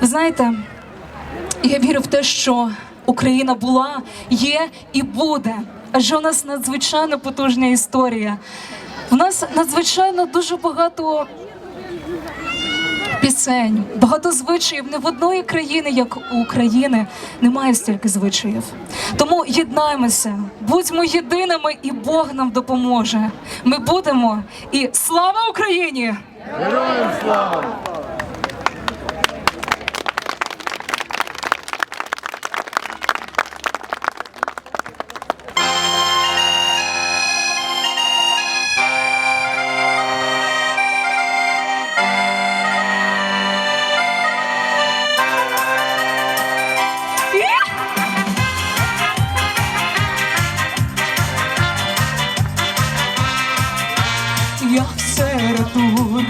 Знаєте, я вірю в те, що Україна була, є і буде. Адже у нас надзвичайно потужна історія. У нас надзвичайно дуже багато пісень, багато звичаїв. Не в одної країни, як у України, немає стільки звичаїв. Тому єднаймося, будьмо єдиними, і Бог нам допоможе. Ми будемо. І слава Україні! Героям слава!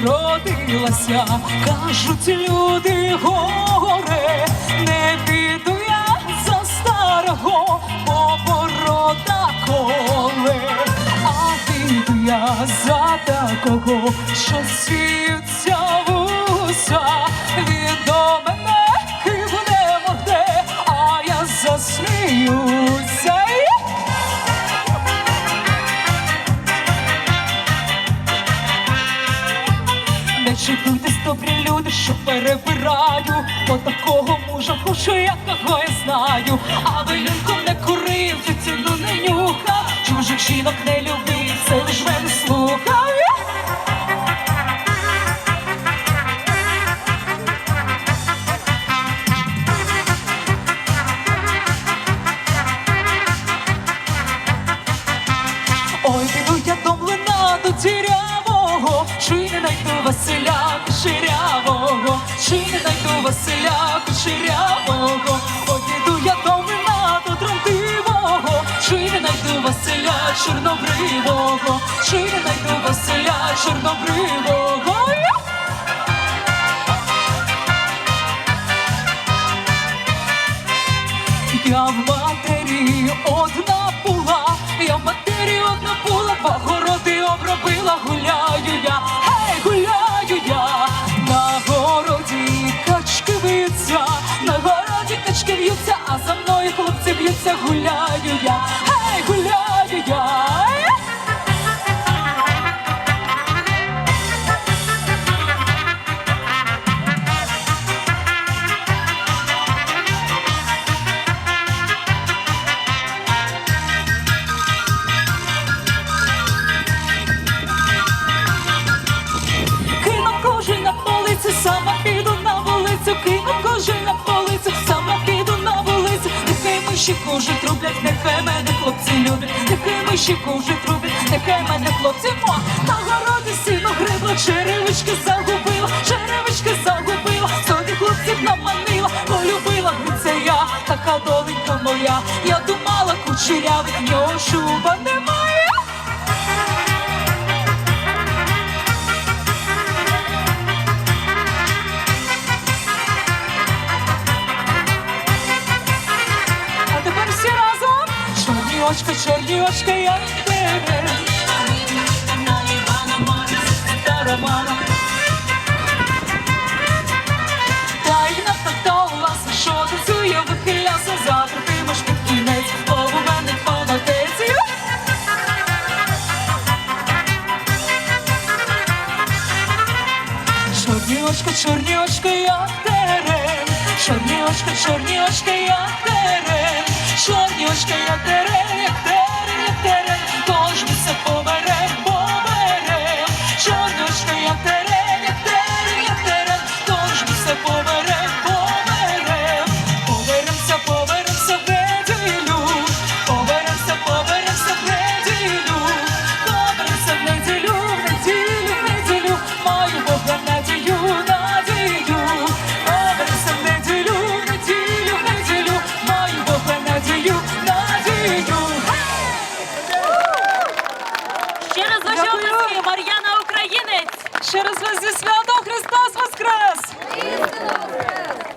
Середу родилася, кажуть люди горе, не піду я за старого оборота коле, а піду я за такого, що сівця вуса, Не чекуйтесь, добрі люди, що перебираю, бо такого мужа хочу, я кого я знаю. А вилюнком не курив, ціну не нюхав, чужих жінок не любив, це лиш Василя Кучерявого, чи не найду Василя Кучерявого, Ой, я до млина до тромтивого, чи не найду Василя Чорнобривого, чи не найду Василя Чорнобривого. Качки а за мною хлопці б'ються, гуляю я, гей, гуляю миші кожуть роблять, нехай мене хлопці люблять, нехай ще кожуть роблять, нехай мене хлопці мо. На городі сіно грибла, черевички загубила, черевички загубила, собі хлопців наманила, полюбила гриця я, така доленька моя, я думала кучерявий, нього шуба немає. Очка, чорні очка, я тебе. Та й нафталася, що танцює, вихилявся, вихиляся, закрутимеш під кінець, мене понадеться. Чорні очка, чорні очка, як терен. Чорні очка, чорні очка, як терен. Чорні очка, як терен, Наші обласки Мар'яна Українець. Ще раз вас зі святом Христос Воскрес! Христос Воскрес!